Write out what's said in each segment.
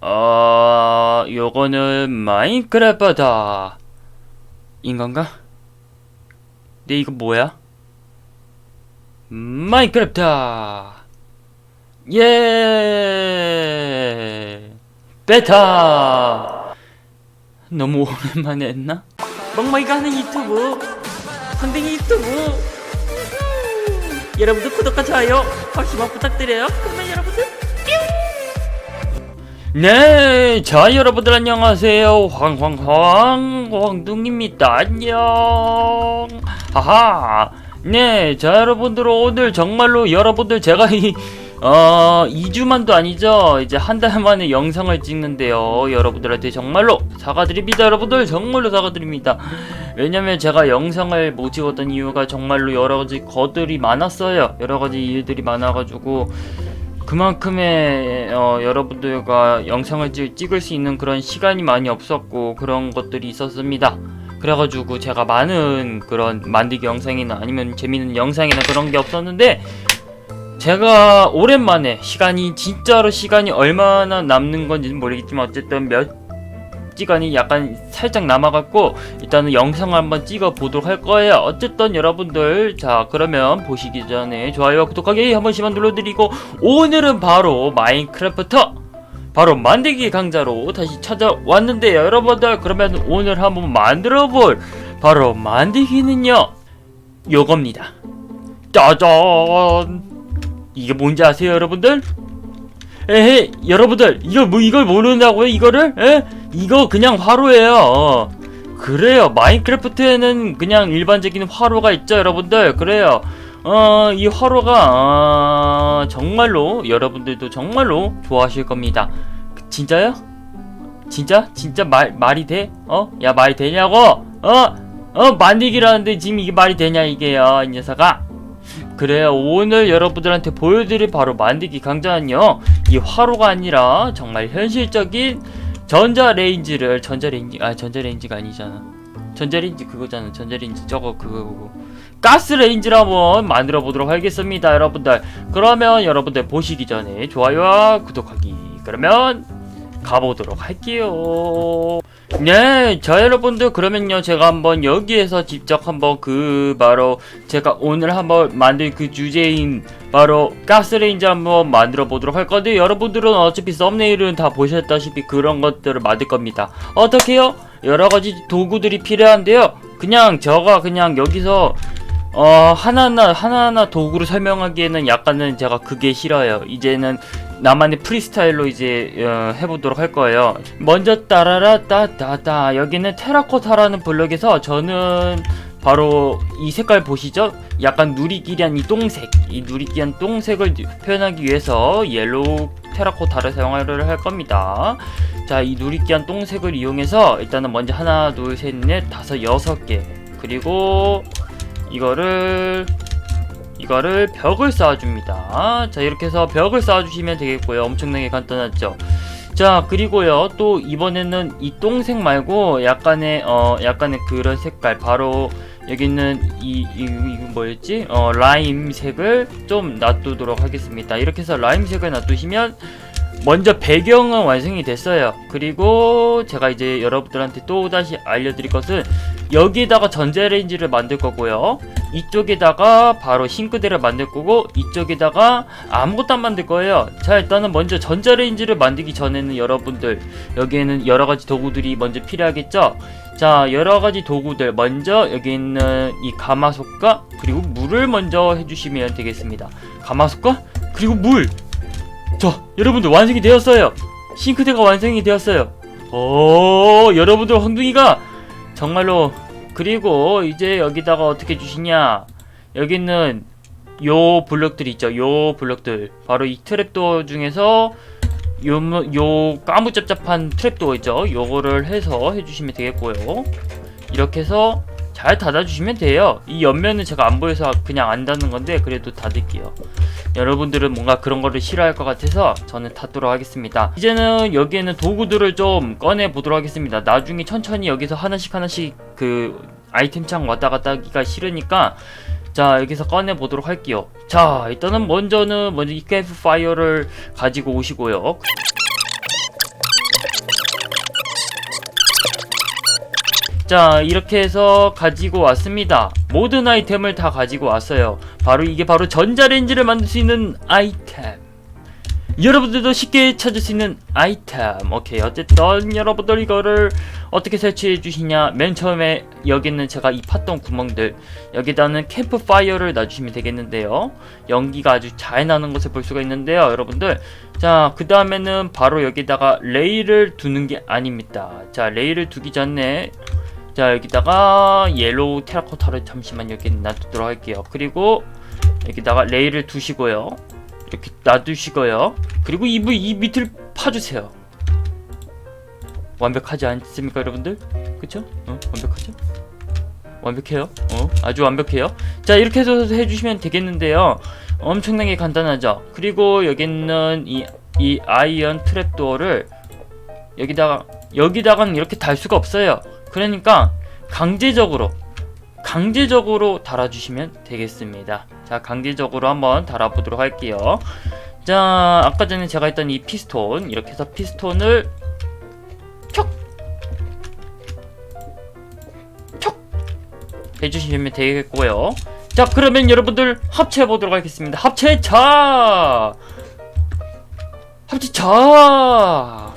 어, 요거는 마인크래프트다. 인건가? 네, 이거 뭐야? 마인크래프트! 예! 베타! 너무 오랜만에 했나? 멍멍이가 하는 유튜브! 황댕이 유튜브! 여러분들 구독과 좋아요 확실히 부탁드려요. 그러면 여러분들 네, 자 여러분들 안녕하세요. 황황황 황둥입니다. 안녕. 하하. 네, 자 여러분들 오늘 정말로 여러분들 제가 이 어, 2주만도 아니죠. 이제 한 달 만에 영상을 찍는데요. 여러분들한테 정말로 사과드립니다. 여러분들 정말로 사과드립니다. 왜냐면 제가 영상을 못 찍었던 이유가 정말로 여러 가지 거들이 많았어요. 여러 가지 일들이 많아가지고 그만큼의 어, 여러분들과 영상을 찍, 찍을 수 있는 그런 시간이 많이 없었고 그런 것들이 있었습니다. 그래가지고 제가 많은 그런 만들기 영상이나 아니면 재밌는 영상이나 그런 게 없었는데 제가 오랜만에 시간이 진짜로 시간이 얼마나 남는 건지는 모르겠지만 어쨌든 몇 시간이 약간 살짝 남아갖고 일단은 영상을 한번 찍어 보도록 할 거예요. 어쨌든 여러분들 자 그러면 보시기 전에 좋아요와 구독하기 한 번씩만 눌러드리고 오늘은 바로 마인크래프트 바로 만들기 강좌로 다시 찾아왔는데요. 여러분들 그러면 오늘 한번 만들어볼 바로 만들기는요 요겁니다. 짜잔 이게 뭔지 아세요 여러분들? 에헤 여러분들 이걸 뭐 이걸 모르냐고요 이거를? 에? 이거 그냥 화로예요 어. 그래요 마인크래프트에는 그냥 일반적인 화로가 있죠 여러분들 그래요 어 이 화로가 어, 정말로 여러분들도 정말로 좋아하실 겁니다 진짜요? 진짜? 진짜 말, 말이 돼? 어? 야 말이 되냐고? 어? 어 만들기라는데 지금 이게 말이 되냐 이게요 이 녀석아 그래요 오늘 여러분들한테 보여드릴 바로 만들기 강좌는요 이 화로가 아니라 정말 현실적인 전자레인지를 전자레인지 아 전자레인지가 아니잖아. 전자레인지 그거잖아. 전자레인지 저거 그거고 가스레인지를 한번 만들어 보도록 하겠습니다 여러분들. 그러면 여러분들 보시기 전에 좋아요와 구독하기. 그러면 가보도록 할게요 네, 자 여러분들 그러면요 제가 한번 여기에서 직접 한번 그 바로 제가 오늘 한번 만들 그 주제인 바로 가스레인지 한번 만들어 보도록 할 건데 여러분들은 어차피 썸네일은 다 보셨다시피 그런 것들을 만들 겁니다. 어떻게요? 여러 가지 도구들이 필요한데요. 그냥 저가 그냥 여기서 어 하나하나 하나하나 도구를 설명하기에는 약간은 제가 그게 싫어요. 이제는 나만의 프리스타일로 이제 어, 해보도록 할 거예요. 먼저 따라라 따따따 여기는 테라코타라는 블럭에서 저는 바로 이 색깔 보시죠? 약간 누리끼리한 이 똥색, 이 누리끼리한 똥색을 표현하기 위해서 옐로우 테라코타를 사용을 할 겁니다. 자, 이 누리끼리한 똥색을 이용해서 일단은 먼저 하나, 둘, 셋, 넷, 다섯, 여섯 개 그리고 이거를 이거를 벽을 쌓아줍니다. 자 이렇게 해서 벽을 쌓아주시면 되겠고요. 엄청나게 간단하죠. 자 그리고요 또 이번에는 이 똥색 말고 약간의 어 약간의 그런 색깔 바로 여기 있는 이, 이, 이 뭐였지? 어 라임색을 좀 놔두도록 하겠습니다. 이렇게 해서 라임색을 놔두시면 먼저 배경은 완성이 됐어요. 그리고 제가 이제 여러분들한테 또 다시 알려드릴 것은 여기에다가 전자레인지를 만들 거고요. 이쪽에다가 바로 싱크대를 만들 거고 이쪽에다가 아무것도 안 만들 거예요. 자 일단은 먼저 전자레인지를 만들기 전에는 여러분들 여기에는 여러 가지 도구들이 먼저 필요하겠죠. 자 여러 가지 도구들 먼저 여기 있는 이 가마솥과 그리고 물을 먼저 해주시면 되겠습니다. 가마솥과 그리고 물. 자 여러분들 완성이 되었어요. 싱크대가 완성이 되었어요. 오 여러분들 황둥이가 정말로 그리고 이제 여기다가 어떻게 주시냐. 여기는 요 블럭들 있죠. 요 블럭들. 바로 이 트랩도어 중에서 요, 요 까무잡잡한 트랩도어 있죠. 요거를 해서 해주시면 되겠고요. 이렇게 해서 잘 닫아주시면 돼요. 이 옆면은 제가 안 보여서 그냥 안 닫는 건데 그래도 닫을게요. 여러분들은 뭔가 그런 거를 싫어할 것 같아서 저는 닫도록 하겠습니다. 이제는 여기에는 도구들을 좀 꺼내 보도록 하겠습니다. 나중에 천천히 여기서 하나씩 하나씩 그 아이템 창 왔다 갔다 하기가 싫으니까 자 여기서 꺼내 보도록 할게요. 자 일단은 먼저는 먼저 이 캠프 파이어를 가지고 오시고요 자 이렇게 해서 가지고 왔습니다. 모든 아이템을 다 가지고 왔어요. 바로 이게 바로 전자레인지를 만들 수 있는 아이템. 여러분들도 쉽게 찾을 수 있는 아이템. 오케이 어쨌든 여러분들 이거를 어떻게 설치해 주시냐. 맨 처음에 여기는 제가 이 팠던 구멍들 여기다는 캠프 파이어를 놔주시면 되겠는데요. 연기가 아주 잘 나는 것을 볼 수가 있는데요 여러분들. 자 그 다음에는 바로 여기다가 레일을 두는 게 아닙니다. 자 레일을 두기 전에 자 여기다가 옐로우 테라코타를 잠시만 여기 놔두도록 할게요 그리고 여기다가 레일을 두시고요 이렇게 놔두시고요 그리고 이, 부- 이 밑을 파주세요 완벽하지 않습니까 여러분들? 그쵸? 어? 완벽하죠? 완벽해요 어? 아주 완벽해요 자 이렇게 해서 해주시면 되겠는데요 엄청나게 간단하죠 그리고 여기 있는 이, 이 아이언 트랩도어를 여기다가 여기다가는 이렇게 달 수가 없어요 그러니까 강제적으로 강제적으로 달아주시면 되겠습니다. 자 강제적으로 한번 달아보도록 할게요. 자 아까 전에 제가 했던 이 피스톤 이렇게 해서 피스톤을 촉! 촉! 해주시면 되겠고요. 자 그러면 여러분들 합체해 보도록 하겠습니다. 합체 차! 합체 차!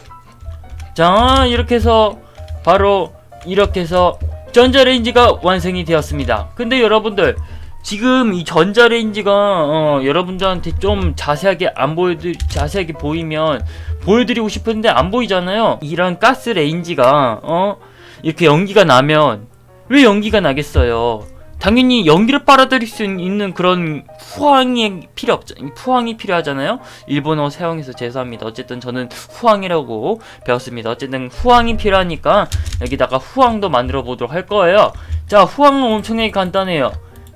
자 이렇게 해서 바로 이렇게 해서 전자레인지가 완성이 되었습니다. 근데 여러분들 지금 이 전자레인지가 어, 여러분들한테 좀 자세하게 안 보여드 자세하게 보이면 보여드리고 싶은데 안 보이잖아요. 이런 가스 레인지가 어 이렇게 연기가 나면 왜 연기가 나겠어요 당연히 연기를 빨아들일 수 있는 그런 후황이 필요 없죠. 후황이 필요하잖아요. 일본어 사용해서 죄송합니다. 어쨌든 저는 후황이라고 배웠습니다. 어쨌든 후황이 필요하니까 여기다가 후황도 만들어 보도록 할 거예요. 자 후황은 엄청나게 간단해요.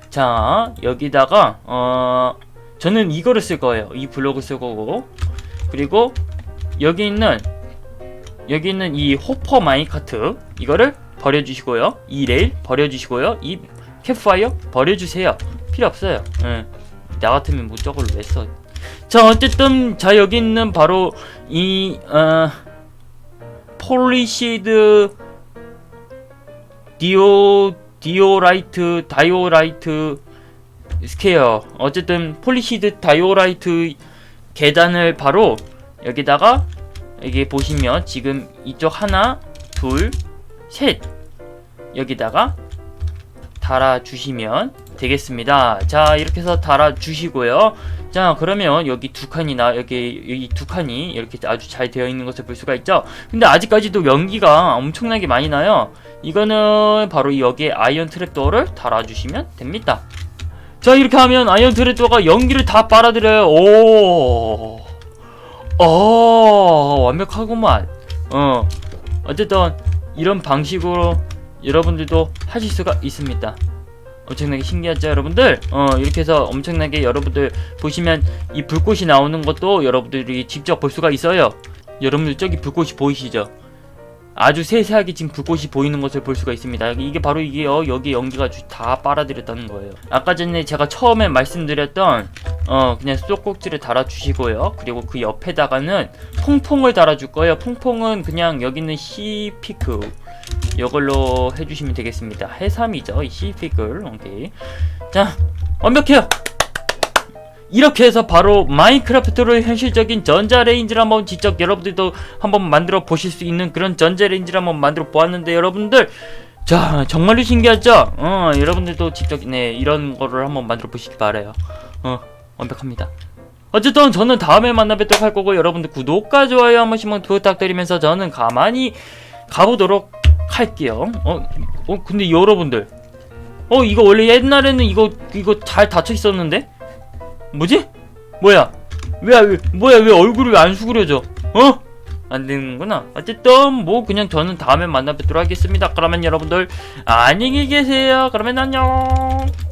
자 여기다가 어 저는 이거를 쓸 거예요. 이 블록을 쓸 거고. 그리고 여기 있는 여기 있는 이 호퍼 마이카트 이거를 버려 주시고요. 이 레일 버려 주시고요. 이 캠파이어? 버려주세요. 필요 없어요. 예. 나 같으면 뭐 저걸 왜 써 자 어쨌든 자 여기 있는 바로 이 어, 폴리시드 디오 디오라이트 다이오라이트 스퀘어. 어쨌든 폴리시드 다이오라이트 계단을 바로 여기다가 여기 보시면 지금 이쪽 하나 둘 셋. 여기다가 달아 주시면 되겠습니다 자 이렇게 해서 달아 주시고요 자 그러면 여기 두 칸이 나 여기 여기 두 칸이 이렇게 아주 잘 되어 있는 것을 볼 수가 있죠 근데 아직까지도 연기가 엄청나게 많이 나요 이거는 바로 여기에 아이언 트랩도어를 달아주시면 됩니다. 자 이렇게 하면 아이언 트랩도어가 연기를 다 빨아들여요. 오, 어 완벽하구만. 어 어쨌든 이런 방식으로 여러분들도 하실 수가 있습니다. 엄청나게 신기하죠 여러분들? 어 이렇게 해서 엄청나게 여러분들 보시면 이 불꽃이 나오는 것도 여러분들이 직접 볼 수가 있어요. 여러분들 저기 불꽃이 보이시죠 아주 세세하게 지금 불꽃이 보이는 것을 볼 수가 있습니다. 이게 바로 이게요. 여기 연기가 다 빨아들였다는 거예요. 아까 전에 제가 처음에 말씀드렸던 어 그냥 쏙꼭지를 달아주시고요. 그리고 그 옆에다가는 퐁퐁을 달아줄 거예요. 퐁퐁은 그냥 여기 있는 시피크 이걸로 해주시면 되겠습니다. 해삼이죠. 이 시피클 오케이. 자 완벽해요. 이렇게 해서 바로 마인크래프트를 현실적인 전자레인지를 한번 직접 여러분들도 한번 만들어 보실 수 있는 그런 전자레인지를 한번 만들어 보았는데 여러분들 자 정말로 신기하죠? 어 여러분들도 직접 네 이런 거를 한번 만들어 보시기 바래요. 어 완벽합니다. 어쨌든 저는 다음에 만나 뵙도록 할 거고 여러분들 구독과 좋아요 한 번씩만 부탁드리면서 저는 가만히 가보도록 할게요. 어, 어 근데 여러분들 어 이거 원래 옛날에는 이거 이거 잘 닫혀 있었는데 뭐지? 뭐야? 왜, 왜 뭐야 왜 얼굴이 왜 안 수그려져? 어? 안 되는구나. 어쨌든 뭐 그냥 저는 다음에 만나 뵙도록 하겠습니다. 그러면 여러분들 안녕히 계세요. 그러면 안녕.